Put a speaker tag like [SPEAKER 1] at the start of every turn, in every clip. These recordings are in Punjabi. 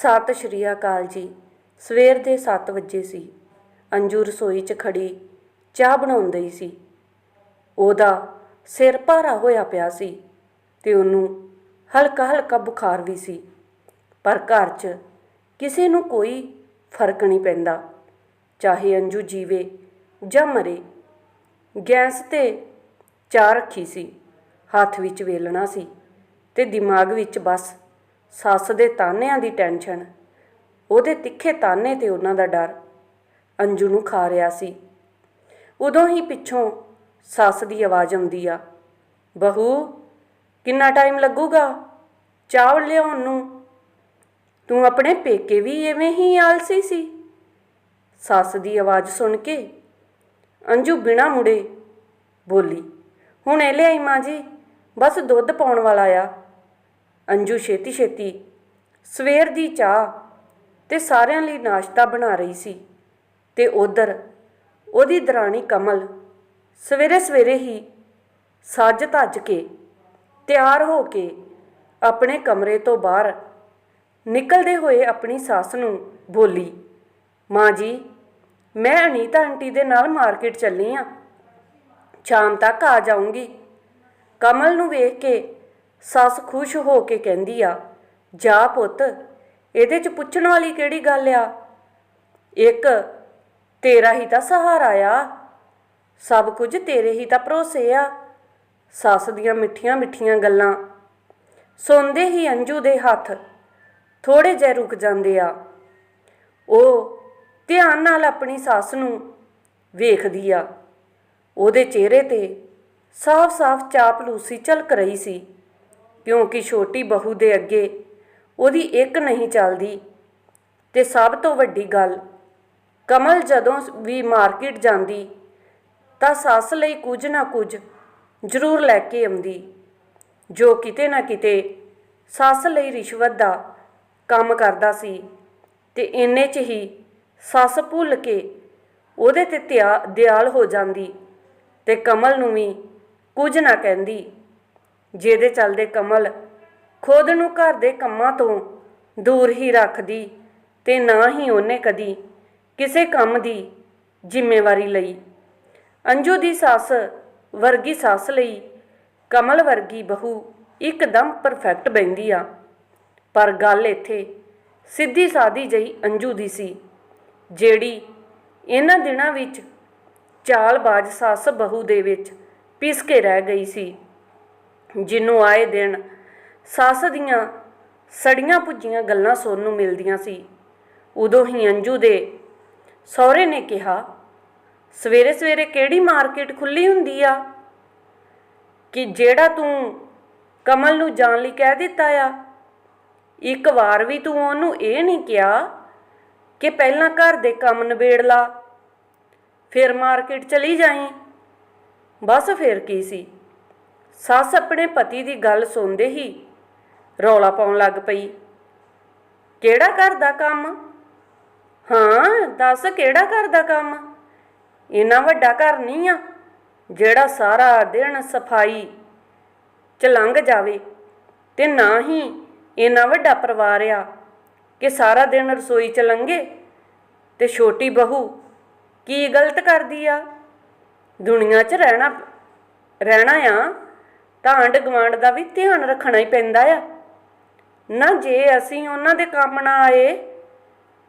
[SPEAKER 1] ਸਤਿ ਸ਼੍ਰੀ ਅਕਾਲ ਜੀ। ਸਵੇਰ ਦੇ 7 ਵਜੇ ਸੀ। ਅੰਜੂ ਰਸੋਈ 'ਚ ਖੜੀ ਚਾਹ ਬਣਾਉਂਦੀ ਸੀ। ਉਹਦਾ ਸਿਰ ਭਾਰਾ ਹੋਇਆ ਪਿਆ ਸੀ ਤੇ ਉਹਨੂੰ ਹਲਕਾ ਹਲਕਾ ਬੁਖਾਰ ਵੀ ਸੀ। ਪਰ ਘਰ 'ਚ ਕਿਸੇ ਨੂੰ ਕੋਈ ਫ਼ਰਕ ਨਹੀਂ ਪੈਂਦਾ। ਚਾਹੇ ਅੰਜੂ ਜੀਵੇ ਜਾਂ ਮਰੇ, ਗੈਸ ਤੇ ਚਾਹ ਰੱਖੀ ਸੀ, ਹੱਥ ਵਿੱਚ ਵੇਲਣਾ ਸੀ ਤੇ ਦਿਮਾਗ ਵਿੱਚ ਬਸ ਸੱਸ ਦੇ ਤਾਨਿਆਂ ਦੀ ਟੈਨਸ਼ਨ, ਉਹਦੇ ਤਿੱਖੇ ਤਾਨੇ ਤੇ ਉਹਨਾਂ ਦਾ ਡਰ, ਅੰਜੂ ਨੂੰ ਖਾ ਰਿਹਾ ਸੀ। ਉਦੋਂ ਹੀ ਪਿੱਛੋਂ ਸੱਸ ਦੀ ਆਵਾਜ਼ ਆਉਂਦੀ ਆ, ਬਹੂ, ਕਿੰਨਾ ਟਾਈਮ ਲੱਗੂਗਾ? ਚਾਵਲ ਲਿਆਉਣ ਨੂੰ? ਤੂੰ ਆਪਣੇ ਪੇਕੇ ਵੀ ਐਵੇਂ ਹੀ ਆਲਸੀ ਸੀ? ਸੱਸ ਦੀ ਆਵਾਜ਼ ਸੁਣ ਕੇ ਅੰਜੂ ਬਿਨਾ ਮੁੜੇ ਬੋਲੀ, ਹੁਣ ਇਹ ਲਿਆਈ ਮਾਂ ਜੀ, ਬਸ ਦੁੱਧ ਪਾਉਣ ਵਾਲਾ ਆ। ਅੰਜੂ ਛੇਤੀ ਛੇਤੀ ਸਵੇਰ ਦੀ ਚਾਹ ਤੇ ਸਾਰਿਆਂ ਲਈ ਨਾਸ਼ਤਾ ਬਣਾ ਰਹੀ ਸੀ ਤੇ ਉਧਰ ਉਹਦੀ ਦਰਾਣੀ ਕਮਲ ਸਵੇਰੇ ਸਵੇਰੇ ਹੀ ਸੱਜ ਧੱਜ ਕੇ ਤਿਆਰ ਹੋ ਕੇ ਆਪਣੇ ਕਮਰੇ ਤੋਂ ਬਾਹਰ ਨਿਕਲਦੇ ਹੋਏ ਆਪਣੀ ਸੱਸ ਨੂੰ ਬੋਲੀ, ਮਾਂ ਜੀ, ਮੈਂ ਅਨੀਤਾ ਆਂਟੀ ਦੇ ਨਾਲ ਮਾਰਕੀਟ ਚੱਲੀ ਆ। ਸ਼ਾਮ ਤੱਕ ਆ ਜਾਊਂਗੀ। ਕਮਲ ਨੂੰ ਵੇਖ ਕੇ ਸੱਸ ਖੁਸ਼ ਹੋ ਕੇ ਕਹਿੰਦੀ ਆ, ਜਾ ਪੁੱਤ, ਇਹਦੇ ਚ ਪੁੱਛਣ ਵਾਲੀ ਕਿਹੜੀ ਗੱਲ ਆ? ਇੱਕ, ਤੇਰਾ ਹੀ ਤਾਂ ਸਹਾਰਾ ਆ। ਸਭ ਕੁਝ ਤੇਰੇ ਹੀ ਤਾਂ ਭਰੋਸੇ ਆ। ਸੱਸ ਦੀਆਂ ਮਿੱਠੀਆਂ ਮਿੱਠੀਆਂ ਗੱਲਾਂ ਸੁਣਦੇ ਹੀ ਅੰਜੂ ਦੇ ਹੱਥ ਥੋੜੇ ਜਿਹਾ ਰੁਕ ਜਾਂਦੇ ਆ। ਉਹ ਧਿਆਨ ਨਾਲ ਆਪਣੀ ਸੱਸ ਨੂੰ ਵੇਖਦੀ ਆ। ਉਹਦੇ ਚਿਹਰੇ ਤੇ ਸਾਫ਼-ਸਾਫ਼ ਚਾਪਲੂਸੀ ਝਲਕ ਰਹੀ ਸੀ। ਕਿਉਂਕਿ ਛੋਟੀ ਬਹੂ ਦੇ ਅੱਗੇ ਉਹਦੀ ਇੱਕ ਨਹੀਂ ਚੱਲਦੀ। ਤੇ ਸਭ ਤੋਂ ਵੱਡੀ ਗੱਲ, ਕਮਲ ਜਦੋਂ ਵੀ ਮਾਰਕੀਟ ਜਾਂਦੀ, ਤਾਂ ਸੱਸ ਲਈ ਕੁਝ ਨਾ ਕੁਝ ਜ਼ਰੂਰ ਲੈ ਕੇ ਆਉਂਦੀ, ਜੋ ਕਿਤੇ ਨਾ ਕਿਤੇ ਸੱਸ ਲਈ ਰਿਸ਼ਵਤ ਦਾ ਕੰਮ ਕਰਦਾ ਸੀ। ਤੇ ਇੰਨੇ 'ਚ ਹੀ ਸੱਸ ਭੁੱਲ ਕੇ ਉਹਦੇ ਤੇ ਧਿਆ- ਦਿਆਲ ਹੋ ਜਾਂਦੀ ਤੇ ਕਮਲ ਨੂੰ ਵੀ ਕੁਝ ਨਾ ਕਹਿੰਦੀ। ਜਿਹਦੇ ਚੱਲਦੇ ਕਮਲ ਖੁਦ ਨੂੰ ਘਰ ਦੇ ਕੰਮਾਂ ਤੋਂ ਦੂਰ ਹੀ ਰੱਖਦੀ ਤੇ ਨਾ ਹੀ ਉਹਨੇ ਕਦੀ ਕਿਸੇ ਕੰਮ ਦੀ ਜ਼ਿੰਮੇਵਾਰੀ ਲਈ। ਅੰਜੂ ਦੀ ਸੱਸ ਵਰਗੀ ਸੱਸ ਲਈ ਕਮਲ ਵਰਗੀ ਬਹੂ ਇੱਕਦਮ ਪਰਫੈਕਟ ਬੈਂਦੀ ਆ। ਪਰ ਗੱਲ ਇੱਥੇ ਸਿੱਧੀ ਸਾਦੀ ਜਈ ਅੰਜੂ ਦੀ ਸੀ, ਜਿਹੜੀ ਇਹਨਾਂ ਦਿਨਾਂ ਵਿੱਚ ਚਾਲਬਾਜ਼ ਸੱਸ ਬਹੂ ਦੇ ਵਿੱਚ ਪਿਸ ਕੇ ਰਹਿ ਗਈ ਸੀ। ਜਿਹਨੂੰ ਆਏ ਦਿਨ ਸੱਸ ਦੀਆਂ ਸੜੀਆਂ ਪੁੱਜੀਆਂ ਗੱਲਾਂ ਸੁਣਨ ਨੂੰ ਮਿਲਦੀਆਂ ਸੀ। ਉਦੋਂ ਹੀ ਅੰਜੂ ਦੇ ਸਹੁਰੇ ਨੇ ਕਿਹਾ, ਸਵੇਰੇ ਸਵੇਰੇ ਕਿਹੜੀ ਮਾਰਕੀਟ ਖੁੱਲੀ ਹੁੰਦੀ ਆ? ਕਿ ਜਿਹੜਾ ਤੂੰ ਕਮਲ ਨੂੰ ਜਾਣ ਲਈ ਕਹਿ ਦਿੱਤਾ ਆ? ਇੱਕ ਵਾਰ ਵੀ ਤੂੰ ਉਹਨੂੰ ਇਹ ਨਹੀਂ ਕਿਹਾ ਕਿ ਪਹਿਲਾਂ ਘਰ ਦੇ ਕੰਮ ਨਿਬੇੜ ਲਾ, ਫਿਰ ਮਾਰਕੀਟ ਚਲੀ ਜਾਈਂ? ਬਸ ਫਿਰ ਕੀ ਸੀ? ਸੱਸ ਆਪਣੇ ਪਤੀ ਦੀ ਗੱਲ ਸੁਣਦੇ ਹੀ ਰੌਲਾ ਪਾਉਣ ਲੱਗ ਪਈ। ਕਿਹੜਾ ਘਰ ਦਾ ਕੰਮ? ਹਾਂ, ਦੱਸ ਕਿਹੜਾ ਘਰ ਦਾ ਕੰਮ? ਇੰਨਾ ਵੱਡਾ ਘਰ ਨਹੀਂ ਆ, ਜਿਹੜਾ ਸਾਰਾ ਦਿਨ ਸਫ਼ਾਈ ਚ ਲੰਘ ਜਾਵੇ ਤੇ ਨਾ ਹੀ ਇੰਨਾ ਵੱਡਾ ਪਰਿਵਾਰ ਆ ਕਿ ਸਾਰਾ ਦਿਨ ਰਸੋਈ ਚ ਲੰਘੇ ਤੇ ਛੋਟੀ ਬਹੂ ਕੀ ਗਲਤ ਕਰਦੀ ਆ? ਦੁਨੀਆ 'ਚ ਰਹਿਣਾ ਰਹਿਣਾ ਆ। ਤਾਂ ਆਂਢ ਗੁਆਂਢ ਦਾ ਵੀ ਧਿਆਨ ਰੱਖਣਾ ਹੀ ਪੈਂਦਾ ਆ। ਨਾ ਜੇ ਅਸੀਂ ਉਹਨਾਂ ਦੇ ਕੰਮ ਨਾ ਆਏ,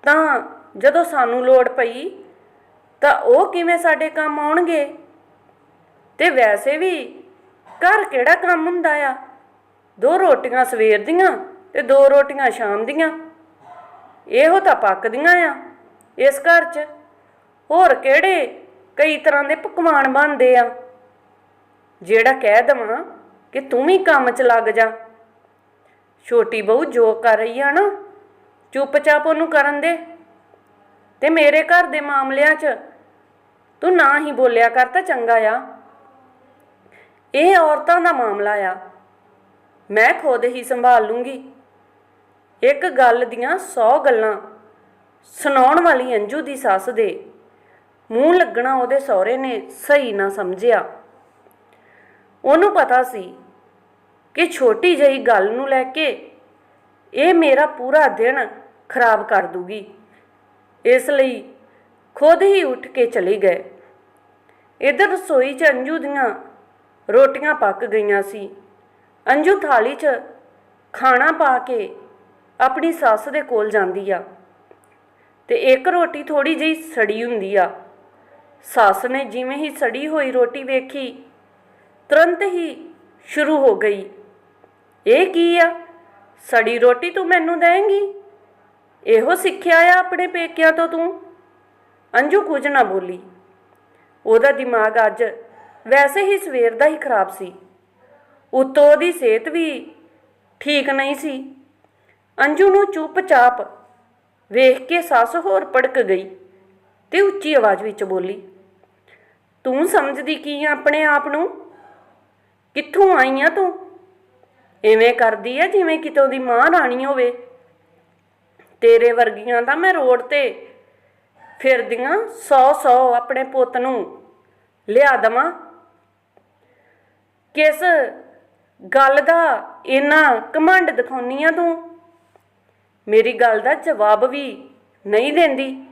[SPEAKER 1] ਤਾਂ ਜਦੋਂ ਸਾਨੂੰ ਲੋੜ ਪਈ, ਤਾਂ ਉਹ ਕਿਵੇਂ ਸਾਡੇ ਕੰਮ ਆਉਣਗੇ? ਤੇ ਵੈਸੇ ਵੀ ਘਰ ਕਿਹੜਾ ਕੰਮ ਹੁੰਦਾ ਆ? ਦੋ ਰੋਟੀਆਂ ਸਵੇਰ ਦੀਆਂ ਤੇ ਦੋ ਰੋਟੀਆਂ ਸ਼ਾਮ ਦੀਆਂ। ਇਹੋ ਤਾਂ ਪੱਕਦੀਆਂ ਆ, ਇਸ ਘਰ 'ਚ। ਹੋਰ ਕਿਹੜੇ ਕਈ ਤਰ੍ਹਾਂ ਦੇ ਪਕਵਾਨ ਬਣਦੇ ਆ? ਜਿਹੜਾ ਕਹਿ ਦਵਾਂ ਕਿ ਤੂੰ ਵੀ ਕੰਮ 'ਚ ਲੱਗ ਜਾ। ਛੋਟੀ ਬਹੂ ਜੋ ਕਰ ਰਹੀ ਆ ਨਾ, ਚੁੱਪਚਾਪ ਉਹਨੂੰ ਕਰਨ ਦੇ। ਤੇ ਮੇਰੇ ਘਰ ਦੇ ਮਾਮਲਿਆਂ 'ਚ ਤੂੰ ਨਾ ਹੀ ਬੋਲਿਆ ਕਰ ਤਾਂ ਚੰਗਾ ਆ। ਇਹ ਔਰਤਾਂ ਦਾ ਮਾਮਲਾ ਆ। ਮੈਂ ਖੁਦ ਹੀ ਸੰਭਾਲ ਲੂੰਗੀ। ਇੱਕ ਗੱਲ ਦੀਆਂ 100 ਗੱਲਾਂ ਸੁਣਾਉਣ ਵਾਲੀ ਅੰਜੂ ਦੀ ਸੱਸ ਦੇ ਮੂੰਹ ਲੱਗਣਾ ਉਹਦੇ ਸਹੁਰੇ ਨੇ ਸਹੀ ਨਾ ਸਮਝਿਆ। ਉਹਨੂੰ ਪਤਾ ਸੀ ਕਿ ਛੋਟੀ ਜਿਹੀ ਗੱਲ ਨੂੰ ਲੈ ਕੇ ਇਹ ਮੇਰਾ ਪੂਰਾ ਦਿਨ ਖਰਾਬ ਕਰ ਦੂਗੀ। ਇਸ ਲਈ ਖੁਦ ਹੀ ਉੱਠ ਕੇ ਚਲੇ ਗਏ। ਇਧਰ ਰਸੋਈ 'ਚ ਅੰਜੂ ਦੀਆਂ ਰੋਟੀਆਂ ਪੱਕ ਗਈਆਂ ਸੀ। ਅੰਜੂ ਥਾਲੀ 'ਚ ਖਾਣਾ ਪਾ ਕੇ ਆਪਣੀ ਸੱਸ ਦੇ ਕੋਲ ਜਾਂਦੀ ਆ ਤੇ ਇੱਕ ਰੋਟੀ ਥੋੜੀ ਜਿਹੀ ਸੜੀ ਹੁੰਦੀ ਆ। ਸੱਸ ਨੇ ਜਿਵੇਂ ਹੀ ਸੜੀ ਹੋਈ ਰੋਟੀ ਵੇਖੀ ਤੁਰੰਤ ਹੀ ਸ਼ੁਰੂ ਹੋ ਗਈ। ਇਹ ਕੀ ਆ? ਸੜੀ ਰੋਟੀ ਤੂੰ ਮੈਨੂੰ ਦੇਂਗੀ? ਇਹੋ ਸਿੱਖਿਆ ਆ ਆਪਣੇ ਪੇਕਿਆਂ ਤੋਂ ਤੂੰ? ਅੰਜੂ ਕੁਝ ਨਾ ਬੋਲੀ। ਉਹਦਾ ਦਿਮਾਗ ਅੱਜ ਵੈਸੇ ਹੀ ਸਵੇਰ ਦਾ ਹੀ ਖਰਾਬ ਸੀ। ਉੱਤੋਂ ਉਹਦੀ ਸਿਹਤ ਵੀ ਠੀਕ ਨਹੀਂ ਸੀ। ਅੰਜੂ ਨੂੰ ਚੁੱਪਚਾਪ ਵੇਖ ਕੇ ਸੱਸ ਹੋਰ ਭੜਕ ਗਈ ਤੇ ਉੱਚੀ ਆਵਾਜ਼ ਵਿੱਚ ਬੋਲੀ, ਤੂੰ ਸਮਝਦੀ ਕੀ ਆ ਆਪਣੇ ਆਪ ਨੂੰ? ਕਿੱਥੋਂ ਆਈ ਆ ਤੂੰ? ਐਵੇਂ ਕਰਦੀ ਆ ਜਿਵੇਂ ਕਿਤੋਂ ਦੀ ਮਾਂ ਰਾਣੀ ਹੋਵੇ। ਤੇਰੇ ਵਰਗੀਆਂ ਦਾ ਮੈਂ ਰੋਡ ਤੇ ਫਿਰਦੀਆਂ ਸੌ ਸੌ ਆਪਣੇ ਪੁੱਤ ਨੂੰ ਲਿਆ ਦਵਾਂ। ਕਿਸ ਗੱਲ ਦਾ ਇੰਨਾ ਕਮੰਡ ਦਿਖਾਉਣੀ ਆ ਤੂੰ? ਮੇਰੀ ਗੱਲ ਦਾ ਜਵਾਬ ਵੀ ਨਹੀਂ ਦਿੰਦੀ।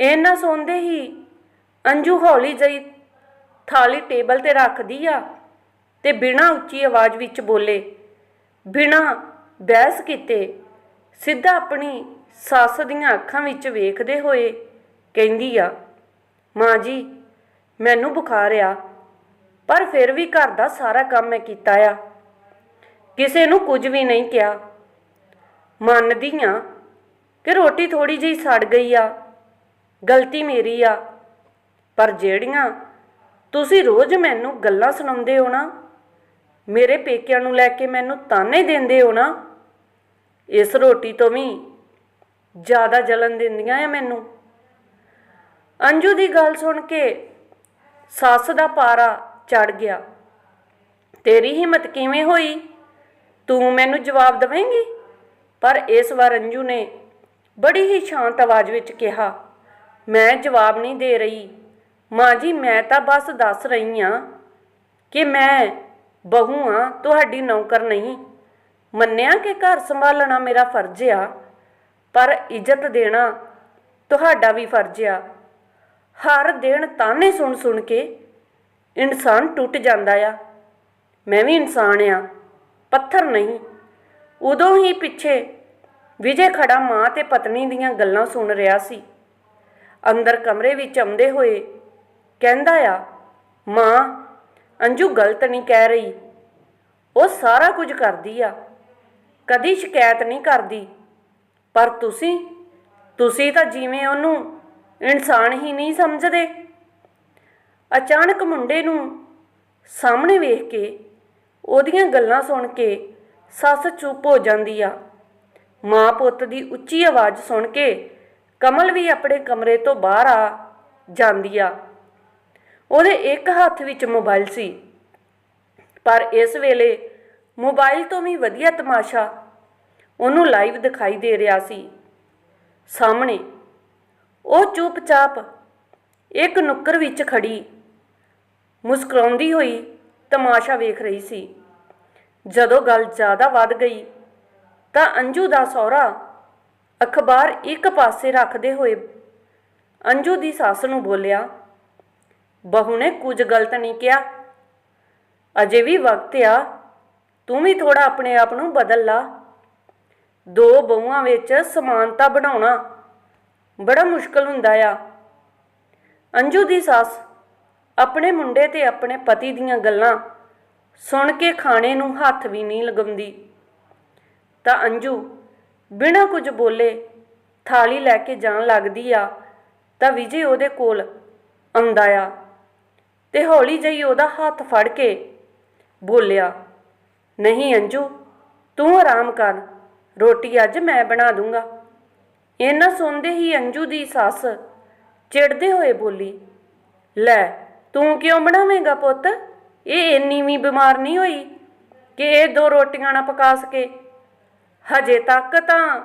[SPEAKER 1] ਇਹਨਾਂ ਸੌਂਦੇ ਹੀ ਅੰਜੂ ਹੌਲੀ ਜਿਹੀ ਥਾਲੀ ਟੇਬਲ ਤੇ ਰੱਖਦੀ ਆ। ਤੇ ਬਿਨਾਂ ਉੱਚੀ ਆਵਾਜ਼ ਵਿੱਚ ਬੋਲੇ, ਬਿਨਾਂ ਬਹਿਸ ਕੀਤੇ ਸਿੱਧਾ ਆਪਣੀ ਸੱਸ ਦੀਆਂ ਅੱਖਾਂ ਵਿੱਚ ਵੇਖਦੇ ਹੋਏ ਕਹਿੰਦੀ ਆ, ਮਾਂ ਜੀ, ਮੈਨੂੰ ਬੁਖਾਰ ਆ, ਪਰ ਫਿਰ ਵੀ ਘਰ ਦਾ ਸਾਰਾ ਕੰਮ ਮੈਂ ਕੀਤਾ ਆ। ਕਿਸੇ ਨੂੰ ਕੁਝ ਵੀ ਨਹੀਂ ਕਿਹਾ। ਮੰਨਦੀ ਆ ਕਿ ਰੋਟੀ ਥੋੜੀ ਜਿਹੀ ਸੜ ਗਈ ਆ, ਗਲਤੀ ਮੇਰੀ ਆ, ਪਰ ਜਿਹੜੀਆਂ ਤੁਸੀਂ ਰੋਜ਼ ਮੈਨੂੰ ਗੱਲਾਂ ਸੁਣਾਉਂਦੇ ਹੋ ਨਾ ਮੇਰੇ ਪੇਕਿਆਂ ਨੂੰ ਲੈ ਕੇ ਮੈਨੂੰ ਤਾਨੇ ਦਿੰਦੇ ਹੋ ਨਾ, ਇਸ ਰੋਟੀ ਤੋਂ ਵੀ ਜ਼ਿਆਦਾ ਜਲਨ ਦਿੰਦੀਆਂ ਆ ਮੈਨੂੰ। ਅੰਜੂ ਦੀ ਗੱਲ ਸੁਣ ਕੇ ਸੱਸ ਦਾ ਪਾਰਾ ਚੜ ਗਿਆ। ਤੇਰੀ ਹਿੰਮਤ ਕਿਵੇਂ ਹੋਈ? ਤੂੰ ਮੈਨੂੰ ਜਵਾਬ ਦੇਵੇਂਗੀ? ਪਰ ਇਸ ਵਾਰ ਅੰਜੂ ਨੇ ਬੜੀ ਹੀ ਸ਼ਾਂਤ ਆਵਾਜ਼ ਵਿੱਚ ਕਿਹਾ, ਮੈਂ ਜਵਾਬ ਨਹੀਂ ਦੇ ਰਹੀ। ਮਾਂ ਜੀ, ਮੈਂ ਤਾਂ ਬਸ ਦੱਸ ਰਹੀ ਹਾਂ ਕਿ ਮੈਂ ਬਹੂ ਆ, ਤੁਹਾਡੀ ਨੌਕਰ ਨਹੀਂ। ਮੰਨਿਆ ਕਿ ਘਰ ਸੰਭਾਲਣਾ ਮੇਰਾ ਫਰਜ਼ ਆ, ਪਰ ਇੱਜ਼ਤ ਦੇਣਾ ਤੁਹਾਡਾ ਵੀ ਫਰਜ਼ ਆ। ਹਰ ਦਿਨ ਤਾਨੇ ਸੁਣ ਸੁਣ ਕੇ ਇਨਸਾਨ ਟੁੱਟ ਜਾਂਦਾ ਆ। ਮੈਂ ਵੀ ਇਨਸਾਨ ਆ, ਪੱਥਰ ਨਹੀਂ। ਉਦੋਂ ਹੀ ਪਿੱਛੇ ਵਿਜੇ ਖੜਾ ਮਾਂ ਤੇ ਪਤਨੀ ਦੀਆਂ ਗੱਲਾਂ ਸੁਣ ਰਿਹਾ ਸੀ। ਅੰਦਰ ਕਮਰੇ ਵਿੱਚ ਆਉਂਦੇ ਹੋਏ ਕਹਿੰਦਾ ਆ, ਮਾਂ ਅੰਜੂ ਗਲਤ ਨਹੀਂ ਕਹਿ ਰਹੀ। ਉਹ ਸਾਰਾ ਕੁਝ ਕਰਦੀ ਆ। ਕਦੀ ਸ਼ਿਕਾਇਤ ਨਹੀਂ ਕਰਦੀ। ਪਰ ਤੁਸੀਂ ਤੁਸੀਂ ਤਾਂ ਜਿਵੇਂ ਉਹਨੂੰ ਇਨਸਾਨ ਹੀ ਨਹੀਂ ਸਮਝਦੇ। ਅਚਾਨਕ ਮੁੰਡੇ ਨੂੰ ਸਾਹਮਣੇ ਵੇਖ ਕੇ, ਉਹਦੀਆਂ ਗੱਲਾਂ ਸੁਣ ਕੇ ਸੱਸ ਚੁੱਪ ਹੋ ਜਾਂਦੀ ਆ। ਮਾਂ ਪੁੱਤ ਦੀ ਉੱਚੀ ਆਵਾਜ਼ ਸੁਣ ਕੇ ਕਮਲ ਵੀ ਆਪਣੇ ਕਮਰੇ ਤੋਂ ਬਾਹਰ ਆ ਜਾਂਦੀ ਆ। ਉਹਦੇ ਇੱਕ ਹੱਥ ਵਿੱਚ ਮੋਬਾਈਲ ਸੀ। ਪਰ ਇਸ ਵੇਲੇ ਮੋਬਾਈਲ ਤੋਂ ਵੀ ਵਧੀਆ ਤਮਾਸ਼ਾ ਉਹਨੂੰ ਲਾਈਵ ਦਿਖਾਈ ਦੇ ਰਿਹਾ ਸੀ। ਸਾਹਮਣੇ ਉਹ ਚੁੱਪਚਾਪ ਇੱਕ ਨੁੱਕਰ ਵਿੱਚ ਖੜੀ ਮੁਸਕਰਾਉਂਦੀ ਹੋਈ ਤਮਾਸ਼ਾ ਵੇਖ ਰਹੀ ਸੀ। ਜਦੋਂ ਗੱਲ ਜ਼ਿਆਦਾ ਵੱਧ ਗਈ ਤਾਂ ਅੰਜੂ ਦਾ ਸਹੁਰਾ ਅਖਬਾਰ ਇੱਕ ਪਾਸੇ ਰੱਖਦੇ ਹੋਏ ਅੰਜੂ ਦੀ ਸੱਸ ਨੂੰ ਬੋਲਿਆ ਬਹੂ ਨੇ ਕੁਝ ਗਲਤ ਨਹੀਂ ਕਿਹਾ। ਅਜੇ ਵੀ ਵਕਤ ਆ, ਤੂੰ ਵੀ ਥੋੜਾ ਆਪਣੇ ਆਪ ਨੂੰ ਬਦਲ ਲਾ। ਦੋ ਬਹੂਆਂ ਵਿੱਚ ਸਮਾਨਤਾ ਬਣਾਉਣਾ ਬੜਾ ਮੁਸ਼ਕਲ ਹੁੰਦਾ ਆ। ਅੰਜੂ ਦੀ ਸੱਸ ਆਪਣੇ ਮੁੰਡੇ ਤੇ ਆਪਣੇ ਪਤੀ ਦੀਆਂ ਗੱਲਾਂ ਸੁਣ ਕੇ ਖਾਣੇ ਨੂੰ ਹੱਥ ਵੀ ਨਹੀਂ ਲਗਾਉਂਦੀ। ਤਾਂ ਅੰਜੂ ਬਿਨਾਂ ਕੁਝ ਬੋਲੇ ਥਾਲੀ ਲੈ ਕੇ ਜਾਣ ਲੱਗਦੀ ਆ ਤਾਂ ਵਿਜੇ ਉਹਦੇ ਕੋਲ ਆਉਂਦਾ ਆ। ਤੇ ਹੌਲੀ ਜਿਹੀ ਉਹਦਾ ਹੱਥ ਫੜ ਕੇ ਬੋਲਿਆ, ਨਹੀਂ ਅੰਜੂ, ਤੂੰ ਆਰਾਮ ਕਰ, ਰੋਟੀ ਅੱਜ ਮੈਂ ਬਣਾ ਦੂੰਗਾ। ਇਹਨਾਂ ਸੁਣਦੇ ਹੀ ਅੰਜੂ ਦੀ ਸੱਸ ਚਿੜਦੇ ਹੋਏ ਬੋਲੀ, ਲੈ, ਤੂੰ ਕਿਉਂ ਬਣਾਵੇਂਗਾ ਪੁੱਤ? ਇਹ ਇੰਨੀ ਵੀ ਬਿਮਾਰ ਨਹੀਂ ਹੋਈ ਕਿ ਇਹ ਦੋ ਰੋਟੀਆਂ ਨਾ ਪਕਾ ਸਕੇ? ਹਜੇ ਤੱਕ ਤਾਂ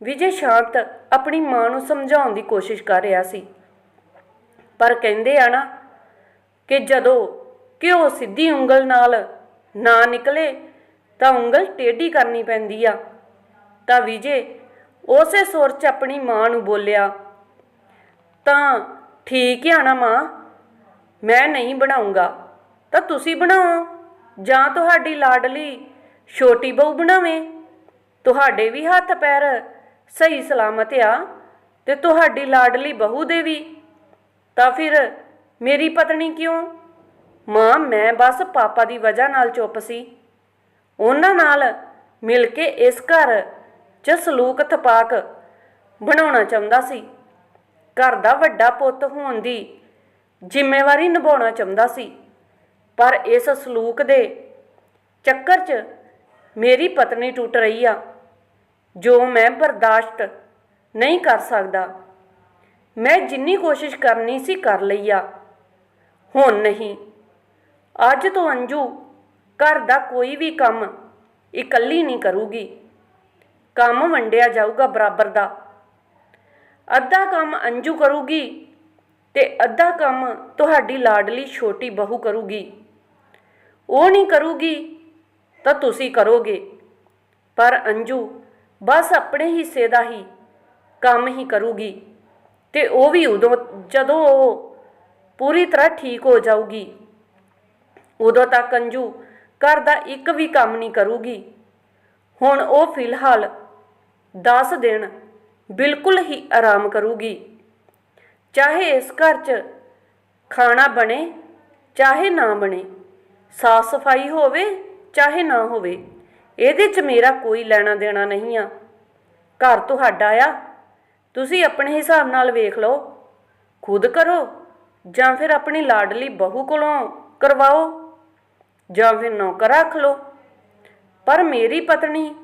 [SPEAKER 1] ਵਿਜੇ ਸ਼ਾਂਤ ਆਪਣੀ ਮਾਂ ਨੂੰ ਸਮਝਾਉਣ ਦੀ ਕੋਸ਼ਿਸ਼ ਕਰ ਰਿਹਾ ਸੀ। ਪਰ ਕਹਿੰਦੇ ਆ ਨਾ ਕਿ ਜਦੋਂ ਘਿਓ ਸਿੱਧੀ ਉਂਗਲ ਨਾਲ ਨਾ ਨਿਕਲੇ ਤਾਂ ਉਂਗਲ ਟੇਢੀ ਕਰਨੀ ਪੈਂਦੀ ਆ। ਤਾਂ ਵਿਜੇ ਉਸੇ ਸੁਰ 'ਚ ਆਪਣੀ ਮਾਂ ਨੂੰ ਬੋਲਿਆ, ਤਾਂ ਠੀਕ ਆ ਨਾ ਮਾਂ, ਮੈਂ ਨਹੀਂ ਬਣਾਉਂਗਾ। ਤਾਂ ਤੁਸੀਂ ਬਣਾਓ, ਜਾਂ ਤੁਹਾਡੀ ਲਾਡਲੀ ਛੋਟੀ ਬਹੂ ਬਣਾਵੇ। ਤੁਹਾਡੇ ਵੀ ਹੱਥ ਪੈਰ ਸਹੀ ਸਲਾਮਤ ਆ ਤੇ ਤੁਹਾਡੀ ਲਾਡਲੀ ਬਹੂ ਦੇ ਵੀ। ਤਾਂ ਫਿਰ ਮੇਰੀ ਪਤਨੀ ਕਿਉਂ? ਮਾਂ, ਮੈਂ ਬਸ ਪਾਪਾ ਦੀ ਵਜ੍ਹਾ ਨਾਲ ਚੁੱਪ ਸੀ। ਉਹਨਾਂ ਨਾਲ ਮਿਲ ਕੇ ਇਸ ਘਰ 'ਚ ਸਲੂਕ ਥਪਾਕ ਬਣਾਉਣਾ ਚਾਹੁੰਦਾ ਸੀ। ਘਰ ਦਾ ਵੱਡਾ ਪੁੱਤ ਹੋਣ ਦੀ ਜ਼ਿੰਮੇਵਾਰੀ ਨਿਭਾਉਣਾ ਚਾਹੁੰਦਾ ਸੀ। ਪਰ ਇਸ ਸਲੂਕ ਦੇ ਚੱਕਰ 'ਚ ਮੇਰੀ ਪਤਨੀ ਟੁੱਟ ਰਹੀ ਆ, ਜੋ ਮੈਂ ਬਰਦਾਸ਼ਤ ਨਹੀਂ ਕਰ ਸਕਦਾ। ਮੈਂ ਜਿੰਨੀ ਕੋਸ਼ਿਸ਼ ਕਰਨੀ ਸੀ ਕਰ ਲਈ ਆ। ਹੁਣ ਨਹੀਂ। ਅੱਜ ਤੋਂ ਅੰਜੂ ਘਰ ਦਾ ਕੋਈ ਵੀ ਕੰਮ ਇਕੱਲੀ ਨਹੀਂ ਕਰੂਗੀ। ਕੰਮ ਵੰਡਿਆ ਜਾਊਗਾ ਬਰਾਬਰ ਦਾ। ਅੱਧਾ ਕੰਮ ਅੰਜੂ ਕਰੂਗੀ ਤੇ ਅੱਧਾ ਕੰਮ ਤੁਹਾਡੀ ਲਾਡਲੀ ਛੋਟੀ ਬਹੂ ਕਰੂਗੀ। ਉਹ ਨਹੀਂ ਕਰੂਗੀ ਤਾਂ ਤੁਸੀਂ ਕਰੋਗੇ। ਪਰ ਅੰਜੂ ਬਸ ਆਪਣੇ ਹਿੱਸੇ ਦਾ ਹੀ ਕੰਮ ਹੀ ਕਰੂਗੀ ਤੇ ਉਹ ਵੀ ਉਦੋਂ, ਜਦੋਂ ਉਹ ਪੂਰੀ ਤਰ੍ਹਾਂ ਠੀਕ ਹੋ ਜਾਊਗੀ। ਉਦੋਂ ਤੱਕ ਅੰਜੂ ਘਰ ਦਾ ਇੱਕ ਵੀ ਕੰਮ ਨਹੀਂ ਕਰੂਗੀ। ਹੁਣ ਉਹ ਫਿਲਹਾਲ 10 ਦਿਨ ਬਿਲਕੁਲ ਹੀ ਆਰਾਮ ਕਰੂਗੀ। ਚਾਹੇ ਇਸ ਘਰ 'ਚ ਖਾਣਾ ਬਣੇ, ਚਾਹੇ ਨਾ ਬਣੇ ਸਾਫ਼ ਸਫ਼ਾਈ ਹੋਵੇ, ਚਾਹੇ ਨਾ ਹੋਵੇ, ਇਹਦੇ 'ਚ ਮੇਰਾ ਕੋਈ ਲੈਣਾ ਦੇਣਾ ਨਹੀਂ ਆ। ਘਰ ਤੁਹਾਡਾ ਆ। ਤੁਸੀਂ ਆਪਣੇ ਹਿਸਾਬ ਨਾਲ ਵੇਖ ਲਓ। ਖੁਦ ਕਰੋ। ਜਾਂ ਫਿਰ ਆਪਣੀ ਲਾਡਲੀ ਬਹੂ ਕੋਲੋਂ ਕਰਵਾਓ, ਜਾਂ ਫਿਰ ਨੌਕਰ ਰੱਖ ਲਓ। ਪਰ ਮੇਰੀ ਪਤਨੀ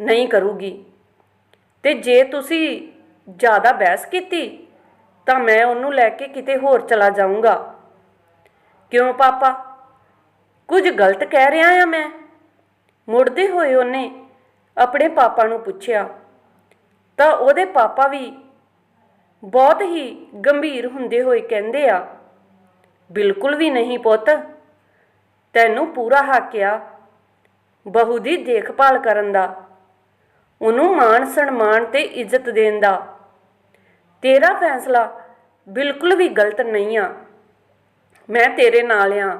[SPEAKER 1] ਨਹੀਂ ਕਰੂਗੀ। ਤੇ ਜੇ ਤੁਸੀਂ ਜ਼ਿਆਦਾ ਬਹਿਸ ਕੀਤੀ, ਤਾਂ ਮੈਂ ਉਹਨੂੰ ਲੈ ਕੇ ਕਿਤੇ ਹੋਰ ਚਲਾ ਜਾਊਂਗਾ। ਕਿਉਂ ਪਾਪਾ? ਕੁਝ ਗਲਤ ਕਹਿ ਰਿਹਾ ਆ ਮੈਂ। ਮੁੜਦੇ ਹੋਏ ਉਹਨੇ ਆਪਣੇ ਪਾਪਾ ਨੂੰ ਪੁੱਛਿਆ, ਤਾਂ ਉਹਦੇ ਪਾਪਾ ਵੀ ਬਹੁਤ ਹੀ ਗੰਭੀਰ ਹੁੰਦੇ ਹੋਏ ਕਹਿੰਦੇ ਆ, ਬਿਲਕੁਲ ਵੀ ਨਹੀਂ ਪੁੱਤ। ਤੈਨੂੰ ਪੂਰਾ ਹੱਕ ਆ ਬਹੂ ਦੀ ਦੇਖਭਾਲ ਕਰਨ ਦਾ। ਉਹਨੂੰ ਮਾਣ ਸਨਮਾਨ ਤੇ ਇੱਜ਼ਤ ਦੇਣ ਦਾ। ਤੇਰਾ ਫੈਸਲਾ ਬਿਲਕੁਲ ਵੀ ਗਲਤ ਨਹੀਂ ਆ। ਮੈਂ ਤੇਰੇ ਨਾਲ ਆ।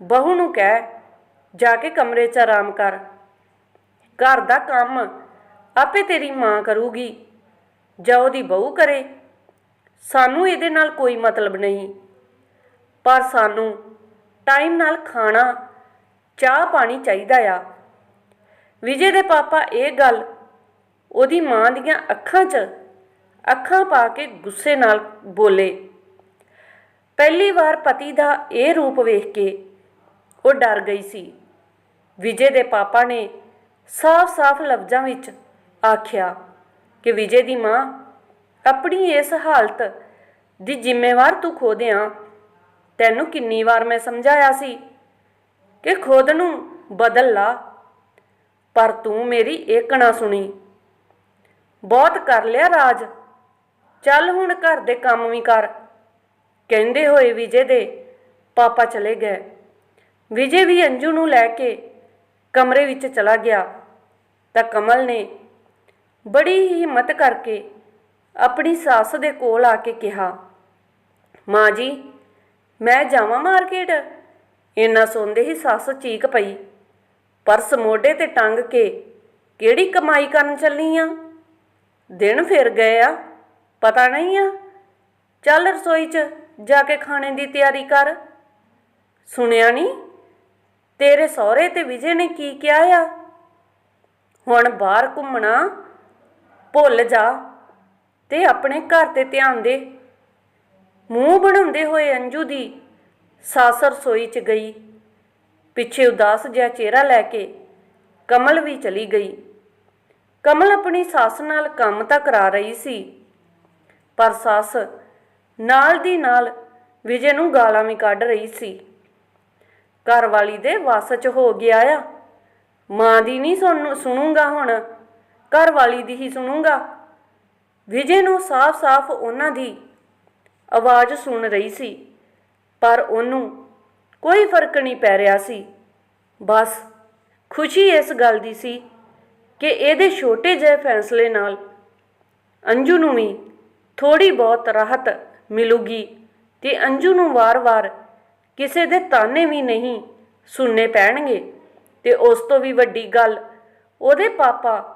[SPEAKER 1] ਬਹੂ ਨੂੰ ਕਹਿ, ਜਾ ਕੇ ਕਮਰੇ 'ਚ ਆਰਾਮ ਕਰ। ਘਰ ਦਾ ਕੰਮ ਆਪੇ ਤੇਰੀ ਮਾਂ ਕਰੂਗੀ। ਜਾਂ ਉਹਦੀ ਬਹੂ ਕਰੇ। ਸਾਨੂੰ ਇਹਦੇ ਨਾਲ ਕੋਈ ਮਤਲਬ ਨਹੀਂ। ਪਰ ਸਾਨੂੰ ਟਾਈਮ ਨਾਲ ਖਾਣਾ, ਚਾਹ ਪਾਣੀ ਚਾਹੀਦਾ ਆ। ਵਿਜੇ ਦੇ ਪਾਪਾ ਇਹ ਗੱਲ ਉਹਦੀ ਮਾਂ ਦੀਆਂ ਅੱਖਾਂ 'ਚ ਅੱਖਾਂ ਪਾ ਕੇ ਗੁੱਸੇ ਨਾਲ ਬੋਲੇ। ਪਹਿਲੀ ਵਾਰ ਪਤੀ ਦਾ ਇਹ ਰੂਪ ਵੇਖ ਕੇ ਉਹ ਡਰ ਗਈ ਸੀ। ਵਿਜੇ ਦੇ ਪਾਪਾ ਨੇ ਸਾਫ਼-ਸਾਫ਼ ਲਫ਼ਜ਼ਾਂ ਵਿੱਚ ਆਖਿਆ ਕਿ ਵਿਜੇ ਦੀ ਮਾਂ ਆਪਣੀ ਇਸ ਹਾਲਤ ਦੀ ਜ਼ਿੰਮੇਵਾਰ ਤੂੰ ਖੋਦਿਆਂ ਤੈਨੂੰ ਕਿੰਨੀ ਵਾਰ ਮੈਂ ਸਮਝਾਇਆ ਸੀ ਕਿ ਖੁਦ ਨੂੰ ਬਦਲ ਲਾ, ਪਰ ਤੂੰ ਮੇਰੀ ਇੱਕ ਨਾ ਸੁਣੀ। ਬਹੁਤ ਕਰ ਲਿਆ ਰਾਜ। ਚੱਲ ਹੁਣ ਘਰ ਦੇ ਕੰਮ ਵੀ ਕਰ। ਕਹਿੰਦੇ ਹੋਏ ਵਿਜੇ ਦੇ ਪਾਪਾ ਚਲੇ ਗਏ। ਵਿਜੇ ਵੀ ਅੰਜੂ ਨੂੰ ਲੈ ਕੇ ਕਮਰੇ ਵਿੱਚ ਚਲਾ ਗਿਆ। ਤਾਂ ਕਮਲ ਨੇ ਬੜੀ ਹੀ ਹਿੰਮਤ ਕਰਕੇ ਆਪਣੀ ਸੱਸ ਦੇ ਕੋਲ ਆ ਕੇ ਕਿਹਾ, ਮਾਂ ਜੀ, ਮੈਂ ਜਾਵਾਂ ਮਾਰਕੀਟ? ਇੰਨਾ ਸੁਣਦੇ ਹੀ ਸੱਸ ਚੀਕ ਪਈ। ਪਰਸ ਮੋਢੇ ਤੇ ਟੰਗ ਕੇ, ਕਿਹੜੀ ਕਮਾਈ ਕਰਨ ਚੱਲੀ ਆ? ਦਿਨ ਫਿਰ ਗਏ ਆ, ਪਤਾ ਨਹੀਂ ਆ। ਚੱਲ ਰਸੋਈ 'ਚ ਜਾ ਕੇ ਖਾਣੇ ਦੀ ਤਿਆਰੀ ਕਰ। ਸੁਣਿਆ ਨਹੀਂ? ਤੇਰੇ ਸਹੁਰੇ ਤੇ ਵਿਜੇ ਨੇ ਕੀ ਕਿਹਾ ਆ? ਹੁਣ ਬਾਹਰ ਘੁੰਮਣਾ ਭੁੱਲ ਜਾ ਤੇ ਆਪਣੇ ਘਰ ਤੇ ਧਿਆਨ ਦੇ। ਮੂੰਹ ਬਣਾਉਂਦੇ ਹੋਏ ਅੰਜੂ ਦੀ ਸੱਸ ਰਸੋਈ 'ਚ ਗਈ। ਪਿੱਛੇ ਉਦਾਸ ਜਿਹਾ ਚਿਹਰਾ ਲੈ ਕੇ ਕਮਲ ਵੀ ਚਲੀ ਗਈ। ਕਮਲ ਆਪਣੀ ਸੱਸ ਨਾਲ ਕੰਮ ਤਾਂ ਕਰਾ ਰਹੀ ਸੀ, ਪਰ ਸੱਸ ਨਾਲ ਦੀ ਨਾਲ ਵਿਜੇ ਨੂੰ ਗਾਲਾਂ ਵੀ ਕੱਢ ਰਹੀ ਸੀ। ਘਰ ਵਾਲੀ ਦੇ ਵਸ 'ਚ ਹੋ ਗਿਆ ਆ। ਮਾਂ ਦੀ ਨਹੀਂ ਸੁਣ ਸੁਣੂੰਗਾ ਹੁਣ। ਘਰ ਵਾਲੀ ਦੀ ਹੀ ਸੁਣੂੰਗਾ। ਵਿਜੇ ਨੂੰ ਸਾਫ਼-ਸਾਫ਼ ਉਹਨਾਂ ਦੀ ਆਵਾਜ਼ ਸੁਣ ਰਹੀ ਸੀ, ਪਰ ਉਹਨੂੰ ਕੋਈ ਫ਼ਰਕ ਨਹੀਂ ਪੈ ਰਿਹਾ ਸੀ। ਬਸ ਖੁਸ਼ੀ ਇਸ ਗੱਲ ਦੀ ਸੀ ਕਿ ਇਹਦੇ ਛੋਟੇ ਜਿਹੇ ਫੈਸਲੇ ਨਾਲ ਅੰਜੂ ਨੂੰ ਵੀ ਥੋੜੀ ਬਹੁਤ ਰਾਹਤ ਮਿਲੂਗੀ ਤੇ ਅੰਜੂ ਨੂੰ ਵਾਰ-ਵਾਰ ਕਿਸੇ ਦੇ ਤਾਨੇ ਵੀ ਨਹੀਂ ਸੁਣਨੇ ਪੈਣਗੇ। ਤੇ ਉਸ ਤੋਂ ਵੀ ਵੱਡੀ ਗੱਲ, ਉਹਦੇ ਪਾਪਾ